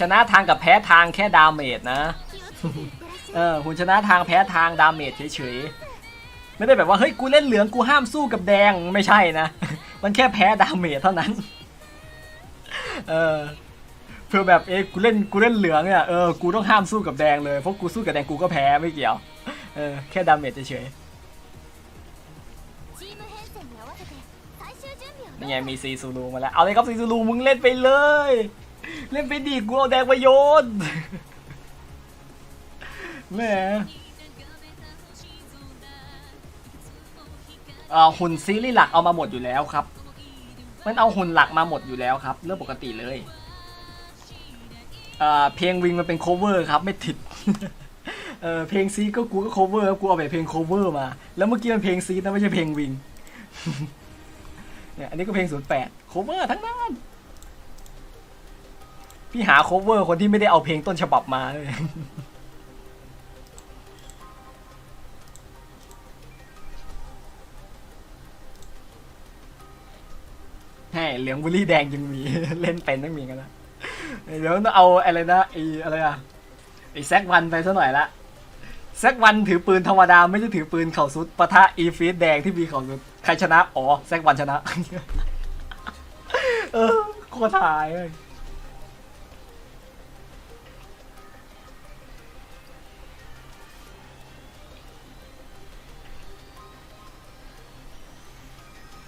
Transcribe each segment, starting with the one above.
ชนะทางกับแพ้ทางแค่ดาเมจนะ เออคุณชนะทางแพ้ทางดาเมจเฉยๆ ไม่ได้แบบว่าเฮ้ยกูเล่นเหลืองกูห้ามสู้กับแดงไม่ใช่นะ มันแค่แพ้ดาเมจเท่านั้น เออเพื่อแบบเอ้กูเล่นกูเล่นเหลืองเนี่ยเออกูต้องห้ามสู้กับแดงเลยเพราะกูสู้กับแดงกูก็แพ้ไม่เกี่ยว เออแค่ดาเมจเฉยๆนี่ไงมีซีซูรูมาแล้ว เอาเลยครับซีซูรูมึงเล่นไปเลย เล่นไปดิกูเอาแดงมาโยนแหม่เอ่อหุ่นซีรีส์หลักเอามาหมดอยู่แล้วครับ มันเอาหุ่นหลักมาหมดอยู่แล้วครับ เรื่องปกติเลยเอ่อเพลงวิงมันเป็น cover ครับ ไม่ติดเออเพลงซีก็กูก็ cover ครับกูเอาไปเพลง cover มา แล้วเมื่อกี้มันเพลงซีนะไม่ใช่เพลงวิงเนี่ยอันนี้ก็เพลง08 cover ทั้งนั้น พี่หา cover คนที่ไม่ได้เอาเพลงต้นฉบับมาเลยแห่เหลืองบุรี่แดงยังมี เล่นเป็นต้องมีกันนะเดี๋ยวต้องเอาอะไรนะไออะไรอะไอแซกวันไปซะหน่อยละแซกวันถือปืนธรรมดาไม่ใช่ถือปืนเข่าซุดปะทะอีฟีดแดงที่มีเข่าซุดใครชนะ อ๋อแซกวันชนะ เออโคตรหายเลย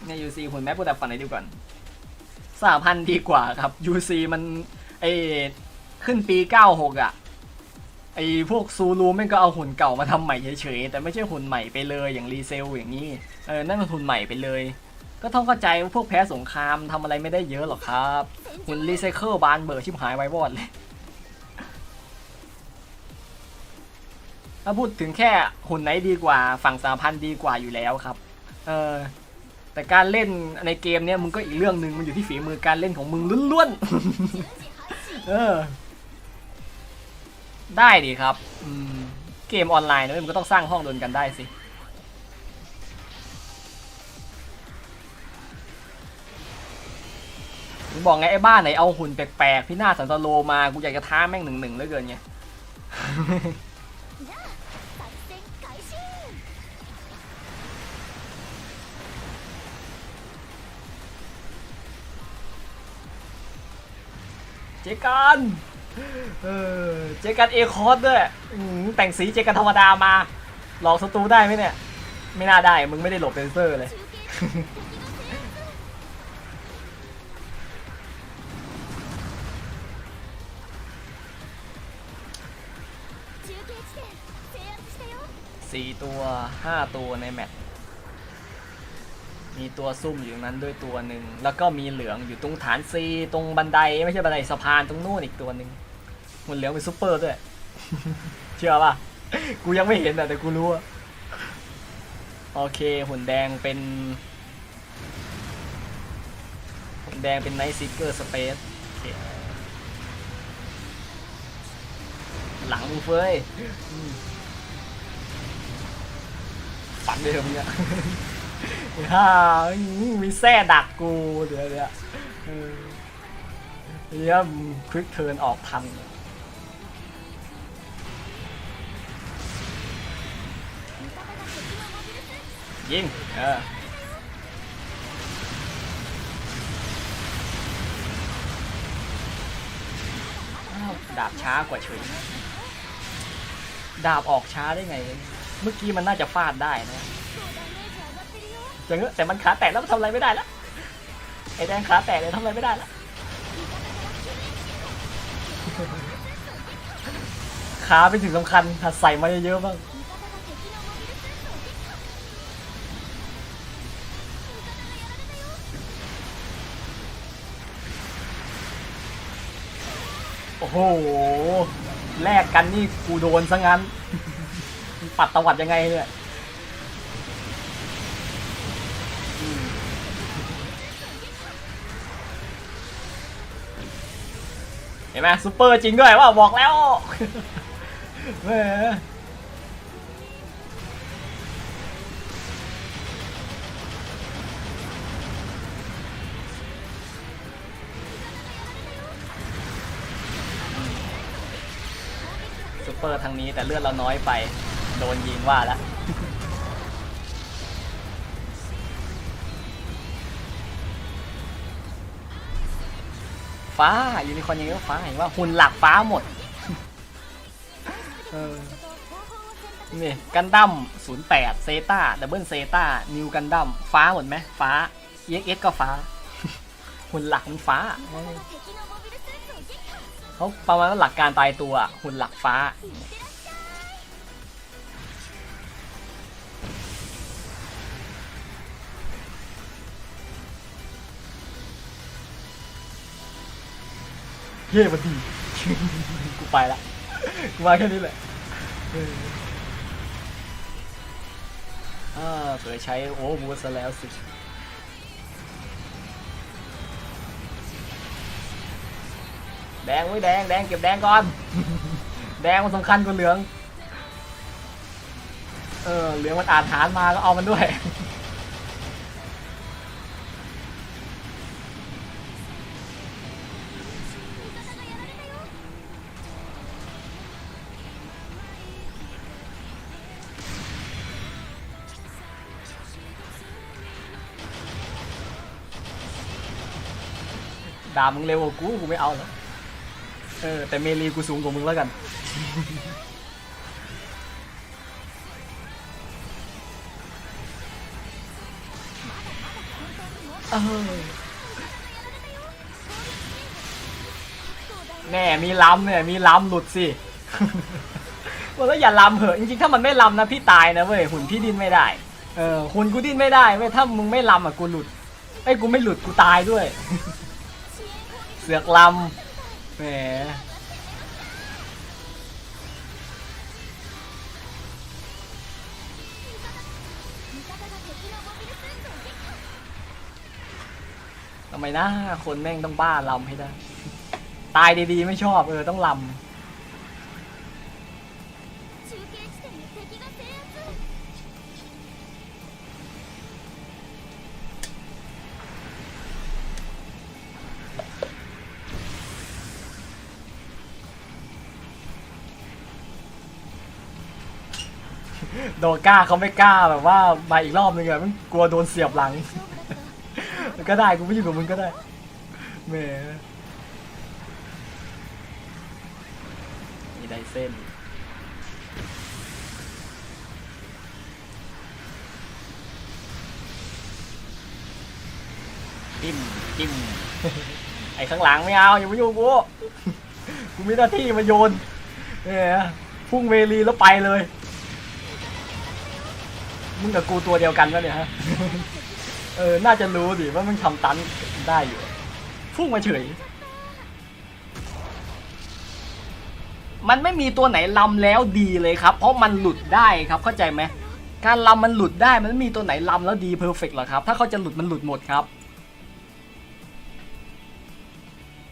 เนี่ยยูซีหุ่นแม่พูดแต่ฝั่งไหนดีกว่าสามพันดีกว่าครับยูซีมันไอขึ้นปีเก้าหกอะไอพวกซูรูแม่งก็เอาหุ่นเก่ามาทำใหม่เฉยๆ แต่ไม่ใช่หุ่นใหม่ไปเลยอย่างรีเซลอย่างนี้ เออ นั่นมันหุ่นใหม่ไปเลย ก็ต้องเข้าใจว่าพวกแพ้สงครามทำอะไรไม่ได้เยอะหรอกครับ หุ่นรีไซเคิลบานเบอร์ชิบหายไว้วอดเลย ถ้าพูดถึงแค่หุ่นไหนดีกว่าฝั่งสามพันดีกว่าอยู่แล้วครับ เออ แต่การเล่นในเกมเนี้ยมึงก็อีกเรื่องหนึ่งมันอยู่ที่ฝีมือการเล่นของมึงล้วนๆ เออ ได้ดีครับอืมเกมออนไลน์นะมันก็ต้องสร้างห้องดนกันได้สิมึงบอกไงไอ้บ้านไหนเอาหุ่นแปลกๆพี่หน้าสันตโลมา กูอยากจะท้าแม่งหนึ่งหนึ่งเหลือเกินไง เจกันเออเจกันเอคอสด้วยแต่งสีเจกันธรรมดามา หลอกศัตรูได้ไหมเนี่ย ไม่น่าได้มึงไม่ได้หลบเซนเซอร์เลยสี่ตัวห้าตัวในแมตช์ มีตัวซุ่มอยู่ตรงนั้นด้วยตัวหนึ่งแล้วก็มีเหลืองอยู่ตรงฐานซีตรงบันไดไม่ใช่บันไดสะพานตรงนู้นอีกตัวหนึ่งหุ่นเหลืองเป็นซูเปอร์ด้วย เชื่อป่ะกูยังไม่เห็นอะแต่กูรู้อโอเคหุ่นแดงเป็นหุ่นแดงเป็นไนท์ซิกเกอร์สเปซหลังมึงเฟ้ยฝันเดิมเนี่ย ฮ่ามีแส้ดักกู เดี๋ยวเดี๋ยวเดี๋ยวควิกเทิร์นออกทันยิงเออดาบช้ากว่าเฉยดาบออกช้าได้ไง เมื่อกี้มันน่าจะฟาดได้นะ อย่างเงี้ยแต่มันขาแตกแล้วมันทำอะไรไม่ได้แล้วไอ้แดงขาแตกเลยทำอะไรไม่ได้แล้วขาเป็นสิ่งสำคัญหัดใส่มาเยอะๆบ้างโอ้โหแลกกันนี่กูโดนซะงั้น ปัดตวัดยังไงเนี่ย เห็นไหมซูเปอร์จริงด้วยว่าบอกแล้วแหมซูเปอร์ทางนี้แต่เลือดเราน้อยไป โดนยิงว่าแล้ว ฟ้ายูนิคอร์นยังไงก็ฟ้าเห็นว่าหุ่นหลักฟ้าหมดนี่กันดั้ม08 เซต้าดับเบิลเซต้านิวกันดั้มฟ้าหมดไหมฟ้าเอ็กเอ็กก็ฟ้า หุ่นหลักมันฟ้าเขาประมาณว่าหลักการตายตัวหุ่นหลักฟ้า เย่มาดี กูไปละ กูมาแค่นี้แหละเอออ่าเผื่อใช้โอ้บูซะแล้วสิแดงไว้แดงแดงเก็บแดงก่อน แดงมันสำคัญกว่าเหลือง เออเหลืองมันอ่าจหารมาก็เอามันด้วย ด่ามึงเร็วกว่ากูกูไม่เอาแล้วเออแต่เมลีกูสูงกว่ามึงแล้วกัน เออแน่มีล้ำเนี่ยมีล้ำหลุดสิบอกแล้วอย่าล้ำเหอะจริงๆถ้ามันไม่ล้ำนะพี่ตายนะเว้ยหุ่นพี่ดิ้นไม่ได้ เออหุ่นกูดิ้นไม่ได้เว้ยถ้ามึงไม่ล้ำอะกูหลุดไอ้กูไม่หลุดกูตายด้วย เสือกลำแหมทำไมนะ คนแม่งต้องบ้าลำให้ได้ ตายดีๆไม่ชอบ เออ ต้องลำ โดก้าเขาไม่กล้าแบบว่ามาอีกรอบนึงอะมันกลัวโดนเสียบหลังมันก็ได้กูไม่อยู่กับมึงก็ได้แหมมีไดเส้นจิ้มจิ้มไอ้ข้างหลังไม่เอาอย่ามายุ่งกูกูมีหน้าที่มาโยนเนี่ยพุ่งเวลีแล้วไปเลย มึงกับกูตัวเดียวกันวะเนี่ยฮะ เออ น่าจะรู้ดิว่ามึงทำตันได้อยู่ พุ่งมาเฉย มันไม่มีตัวไหนลำแล้วดีเลยครับ เพราะมันหลุดได้ครับ เข้าใจไหม การลำมันหลุดได้ มันไม่มีตัวไหนลำแล้วดีเพอร์เฟกต์หรอกครับ ถ้าเขาจะหลุดมันหลุดหมดครับ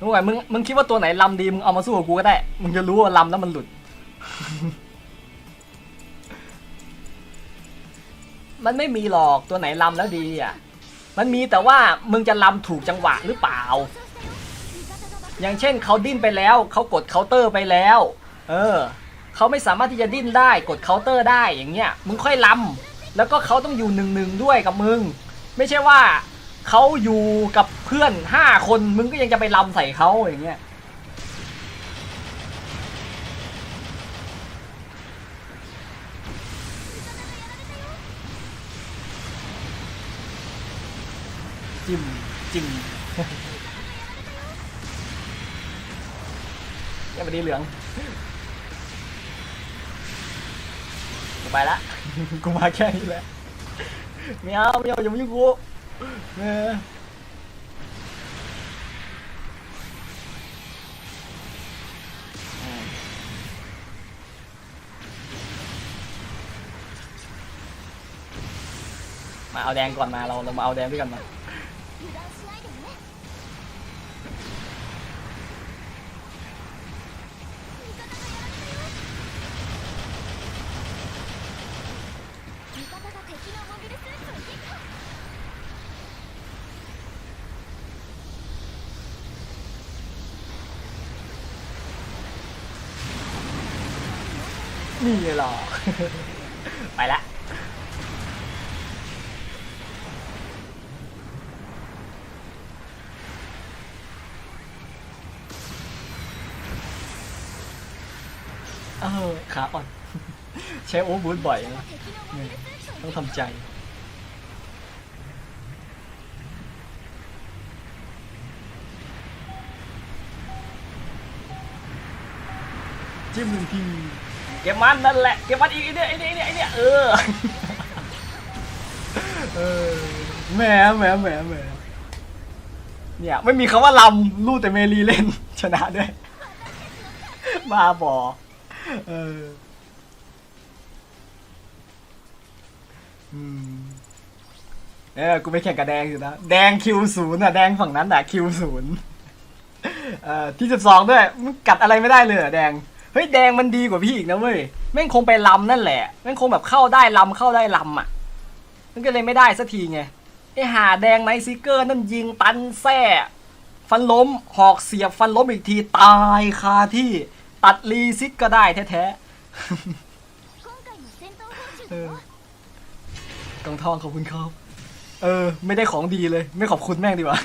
รู้ไหมมึง มึงคิดว่าตัวไหนลำดี มึงเอามาสู้กับกูก็ได้ มึงจะรู้ว่าลำแล้วมันหลุด มันไม่มีหรอกตัวไหนลำแล้วดีอะ มันมีแต่ว่ามึงจะลำถูกจังหวะหรือเปล่า อย่างเช่นเขาดิ้นไปแล้วเขากดเคาน์เตอร์ไปแล้ว เออเขาไม่สามารถที่จะดิ้นได้กดเคาน์เตอร์ได้อย่างเงี้ย มึงค่อยลำแล้วก็เขาต้องอยู่หนึ่งหนึ่งด้วยกับมึง ไม่ใช่ว่าเขาอยู่กับเพื่อนห้าคนมึงก็ยังจะไปลำใส่เขาอย่างเงี้ย จิ้มจิ้มยังไม่ได้เหลืองกูไปละกูมาแค่นี้แหละไม่เอาไม่เอาอย่ามายุ่งกูเออมาเอาแดงก่อนมาเราเรามาเอาแดงด้วยกันมา นี่หรอไปละเออขาอ่อน ใช้โอ้บูทบ่อยนะต้องทำใจจิ้มหนึ่งที เก็บมันนั่นแหละเก็บมันอีกไอ้เนี่ยไอ้เนี่ยไอ้เนี่ยไอ้เนี่ยเออเออแหมแหมแหมแหมเนี่ยไม่มีคำว่าลำลู่แต่เมลีเล่น ชนะด้วยมาบอเออเออ กูไปแข่งกับแดงอยู่นะ แดงคิวศูนย์อะ แดงฝั่งนั้นอะคิวศูนย์เอ่อที่สิบสองด้วยมันกัดอะไรไม่ได้เลยเหรอแดง เฮ้ยแดงมันดีกว่าพี่อีกนะเว้ยแม่งคงไปลำนั่นแหละแม่งคงแบบเข้าได้ลำเข้าได้ลำอะ มันก็เลยไม่ได้สักทีไงไอหาแดงไนซิเกอร์นั่นยิงตันแท่ฟันล้มหอกเสียบฟันล้มอีกทีตายคาที่ตัดรีซิตก็ได้แท้ๆกองทองขอบคุณครับ เออ ไม่ได้ของดีเลย ไม่ขอบคุณแม่งดีกว่า